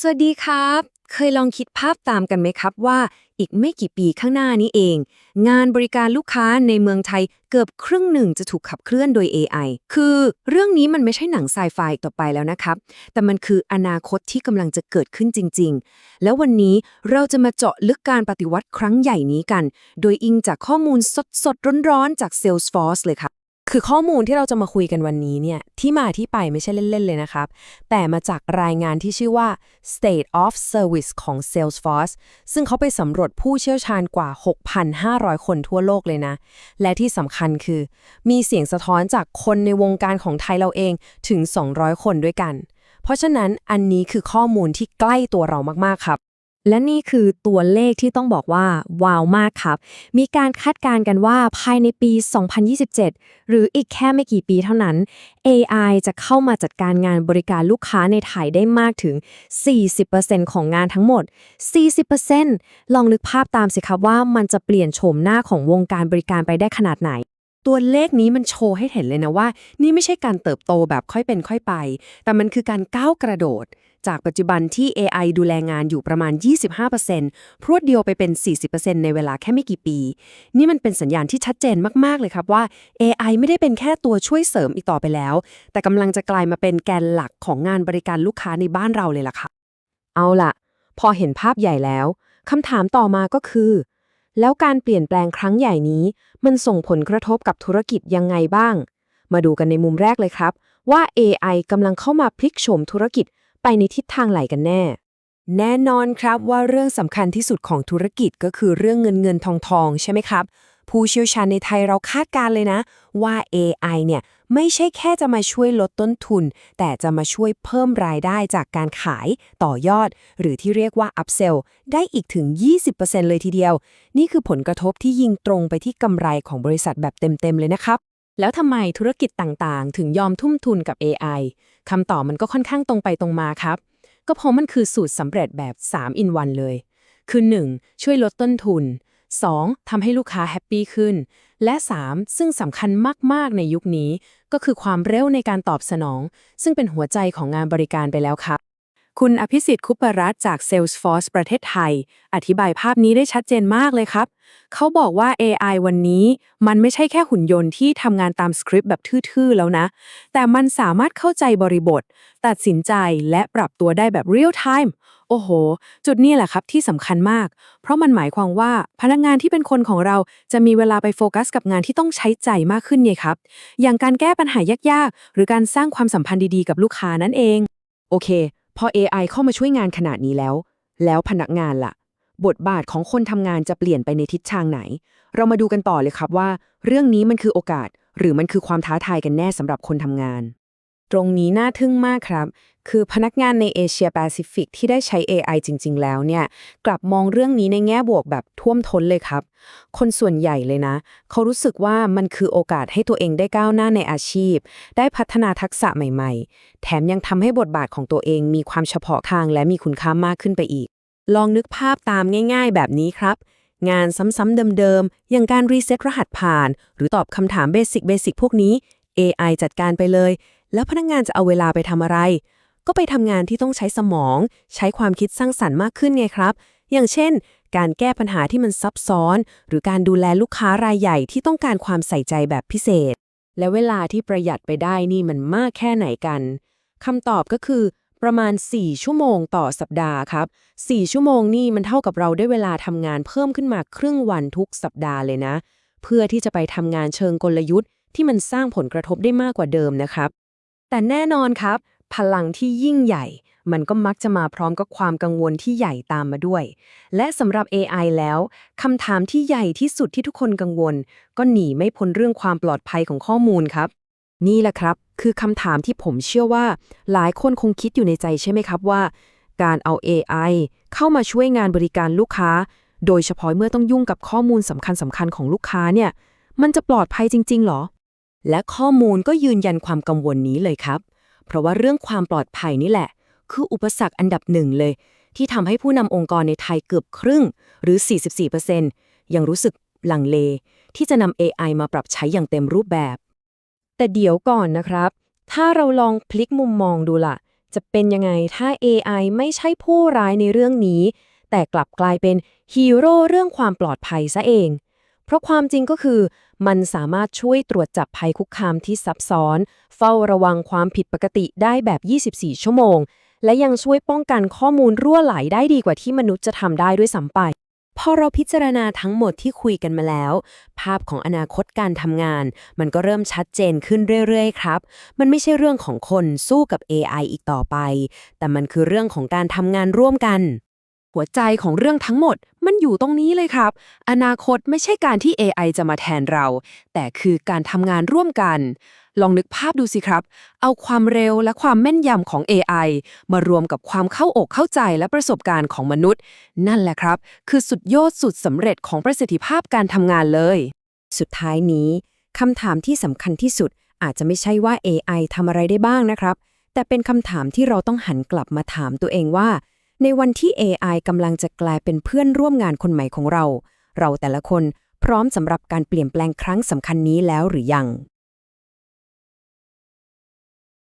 สวัสดีครับ เคยลองคิดภาพตามกันไหมครับว่า อีกไม่กี่ปีข้างหน้านี้เอง งานบริการลูกค้าในเมืองไทยเกือบครึ่งหนึ่งจะถูกขับเคลื่อนโดย AI คือเรื่องนี้มันไม่ใช่หนังไซไฟต่อไปแล้วนะครับ แต่มันคืออนาคตที่กำลังจะเกิดขึ้นจริง ๆ แล้ววันนี้เราจะมาเจาะลึกการปฏิวัติครั้งใหญ่นี้กัน โดยอิงจากข้อมูลสดๆร้อนๆจาก Salesforce เลยครับ คือข้อมูลที่เราจะมาคุยกันวันนี้เนี่ยที่มาที่ไปไม่ใช่เล่น ๆ เลยนะครับ แต่มาจากรายงานที่ชื่อว่า State of Service ของ Salesforce ซึ่งเขาไปสำรวจผู้เชี่ยวชาญกว่า 6,500 คนทั่วโลกเลยนะ และที่สำคัญคือ มีเสียงสะท้อนจากคนในวงการของไทยเราเองถึง 200 คนด้วยกัน เพราะฉะนั้นอันนี้คือข้อมูลที่ใกล้ตัวเรามากๆครับ และนี่คือตัวเลขที่ต้องบอกว่า ว้าวมากครับ มีการคาดการณ์กันว่าภายในปี 2027 หรืออีกแค่ไม่กี่ปีเท่านั้น AI จะเข้ามาจัดการงานบริการลูกค้าในไทยได้มากถึง 40%ของงานทั้งหมด 40%ลองนึกภาพตามสิครับว่ามันจะเปลี่ยนโฉมหน้าของวงการบริการไปได้ขนาดไหนตัวเลขนี้มันโชว์ให้เห็นเลยนะว่า นี่ไม่ใช่การเติบโตแบบค่อยเป็นค่อยไป แต่มันคือการก้าวกระโดด จากปัจจุบันที่ AI ดูแลงานอยู่ประมาณ 25%พรวดเดียวไปเป็น 40%ในเวลาแค่ไม่กี่ปี นี่มันเป็นสัญญาณที่ชัดเจนมาก ๆ เลยครับว่า AI ไม่ได้เป็นแค่ตัวช่วยเสริมอีกต่อไปแล้ว แต่กำลังจะกลายมาเป็นแกนหลักของงานบริการลูกค้าในบ้านเราเลยล่ะค่ะ เอาล่ะ พอเห็นภาพใหญ่แล้วคำถามต่อมาก็คือ แล้วการเปลี่ยนแปลงครั้งใหญ่นี้ มันส่งผลกระทบกับธุรกิจยังไงบ้าง มาดูกันในมุมแรกเลยครับว่า AI กำลังเข้ามาพลิกโฉมธุรกิจ ไปในทิศทางไหนกันแน่ แน่นอนครับว่าเรื่องสำคัญที่สุดของธุรกิจก็คือเรื่องเงินเงินทองทองใช่ไหมครับผู้เชี่ยวชาญในไทยเราคาดการเลยนะ ว่า AI เนี่ยไม่ใช่แค่จะมาช่วยลดต้นทุน แต่จะมาช่วยเพิ่มรายได้จากการขายต่อยอด หรือที่เรียกว่า upsell ได้อีกถึง 20%เลยทีเดียว นี่คือผลกระทบที่ยิงตรงไปที่กำไรของบริษัทแบบเต็ม ๆ เลยนะครับ แล้วทำไมธุรกิจต่างๆ ถึงยอมทุ่มทุนกับ AI คำตอบมันก็ค่อนข้างตรงไปตรงมาครับ ก็เพราะมันคือสูตรสำเร็จแบบ 3 in 1 เลย คือ 1. ช่วยลดต้นทุน 2. ทำให้ลูกค้าแฮปปี้ขึ้น และ 3. ซึ่งสำคัญมาก ๆ ในยุคนี้ ก็คือความเร็วในการตอบสนอง ซึ่งเป็นหัวใจของงานบริการไปแล้วครับ คุณอภิสิทธิ์คุปรัตน์จาก Salesforce ประเทศไทย อธิบายภาพนี้ได้ชัดเจนมากเลยครับ เขาบอกว่า AI วันนี้มันไม่ใช่แค่หุ่นยนต์ที่ทำงานตามสคริปต์แบบทื่อๆ แล้วนะ แต่มันสามารถเข้าใจบริบท ตัดสินใจและปรับตัวได้แบบเรียลไทม์โอ้โห จุดนี้แหละครับที่สำคัญมาก เพราะมันหมายความว่าพนักงานที่เป็นคนของเราจะมีเวลาไปโฟกัสกับงานที่ต้องใช้ใจมากขึ้นไงครับ อย่างการแก้ปัญหายากๆ หรือการสร้างความสัมพันธ์ดีๆ กับลูกค้านั่นเอง โอเค พอ AI เข้ามาช่วยงานขนาดนี้แล้ว แล้วพนักงานล่ะ บทบาทของคนทำงานจะเปลี่ยนไปในทิศทางไหน เรามาดูกันต่อเลยครับว่า เรื่องนี้มันคือโอกาส หรือมันคือความท้าทายกันแน่สำหรับคนทำงาน ตรงนี้น่าทึ่งมากครับ คือพนักงานในเอเชียแปซิฟิกที่ได้ใช้ AI จริง ๆ แล้วเนี่ย กลับมองเรื่องนี้ในแง่บวกแบบท่วมท้นเลยครับ คนส่วนใหญ่เลยนะ เขารู้สึกว่ามันคือโอกาสให้ตัวเองได้ก้าวหน้าในอาชีพ ได้พัฒนาทักษะใหม่ ๆ แถมยังทำให้บทบาทของตัวเองมีความเฉพาะทางและมีคุณค่ามากขึ้นไปอีก ลองนึกภาพตามง่าย ๆ แบบนี้ครับงานซ้ำๆเดิมๆ อย่างการรีเซ็ตรหัสผ่าน หรือตอบคำถามเบสิกเบสิกพวกนี้ AI จัดการไปเลย แล้วพนักงานจะเอาเวลาไปทำอะไร ก็ไปทำงานที่ต้องใช้สมอง ใช้ความคิดสร้างสรรค์มากขึ้นไงครับ อย่างเช่น การแก้ปัญหาที่มันซับซ้อน หรือการดูแลลูกค้ารายใหญ่ที่ต้องการความใส่ใจแบบพิเศษ และเวลาที่ประหยัดไปได้นี่มันมากแค่ไหนกันคำตอบก็คือประมาณ 4 ชั่วโมงต่อสัปดาห์ครับ 4 ชั่วโมงนี่มันเท่ากับเราได้เวลาทำงานเพิ่มขึ้นมาครึ่งวันทุกสัปดาห์เลยนะ เพื่อที่จะไปทำงานเชิงกลยุทธ์ ที่มันสร้างผลกระทบได้มากกว่าเดิมนะครับ แต่แน่นอนครับ พลังที่ยิ่งใหญ่ มันก็มักจะมาพร้อมกับความกังวลที่ใหญ่ตามมาด้วย และสำหรับ AI แล้วคำถามที่ใหญ่ที่สุดที่ทุกคนกังวล ก็หนีไม่พ้นเรื่องความปลอดภัยของข้อมูลครับ นี่แหละครับ คือคำถามที่ผมเชื่อว่า หลายคนคงคิดอยู่ในใจใช่ไหมครับว่า การเอา AI เข้ามาช่วยงานบริการลูกค้า โดยเฉพาะเมื่อต้องยุ่งกับข้อมูลสำคัญสำคัญของลูกค้าเนี่ย มันจะปลอดภัยจริง ๆ หรอ และข้อมูลก็ยืนยันความกังวลนี้เลยครับ เพราะว่าเรื่องความปลอดภัยนี่แหละ คืออุปสรรคอันดับหนึ่งเลย ที่ทำให้ผู้นำองค์กรในไทยเกือบครึ่ง หรือ 44%ยังรู้สึกลังเล ที่จะนำ AI มาปรับใช้อย่างเต็มรูปแบบ แต่เดี๋ยวก่อนนะครับ ถ้าเราลองพลิกมุมมองดูล่ะ จะเป็นยังไงถ้า AI ไม่ใช่ผู้ร้ายในเรื่องนี้ แต่กลับกลายเป็นฮีโร่เรื่องความปลอดภัยซะเอง เพราะความจริงก็คือ มันสามารถช่วยตรวจจับภัยคุกคามที่ซับซ้อน เฝ้าระวังความผิดปกติได้แบบ 24 ชั่วโมง และยังช่วยป้องกันข้อมูลรั่วไหลได้ดีกว่าที่มนุษย์จะทำได้ด้วยซ้ำไปพอเราพิจารณาทั้งหมดที่คุยกันมาแล้ว ภาพของอนาคตการทำงาน มันก็เริ่มชัดเจนขึ้นเรื่อย ๆ ครับ มันไม่ใช่เรื่องของคนสู้กับ AI อีกต่อไป แต่มันคือเรื่องของการทำงานร่วมกัน หัวใจของเรื่องทั้งหมดมันอยู่ตรงนี้เลยครับ อนาคตไม่ใช่การที่ AI จะมาแทนเรา แต่คือการทำงานร่วมกัน ลองนึกภาพดูสิครับ เอาความเร็วและความแม่นยำของ AI มารวมกับความเข้าอกเข้าใจและประสบการณ์ของมนุษย์ นั่นแหละครับ คือสุดยอดสุดสำเร็จของประสิทธิภาพการทำงานเลย สุดท้ายนี้คำถามที่สำคัญที่สุดอาจจะไม่ใช่ว่า AI ทำอะไรได้บ้างนะครับ แต่เป็นคำถามที่เราต้องหันกลับมาถามตัวเองว่า ในวันที่ AI กำลังจะกลายเป็นเพื่อนร่วมงานคนใหม่ของเรา เราแต่ละคนพร้อมสำหรับการเปลี่ยนแปลงครั้งสำคัญนี้แล้วหรือยัง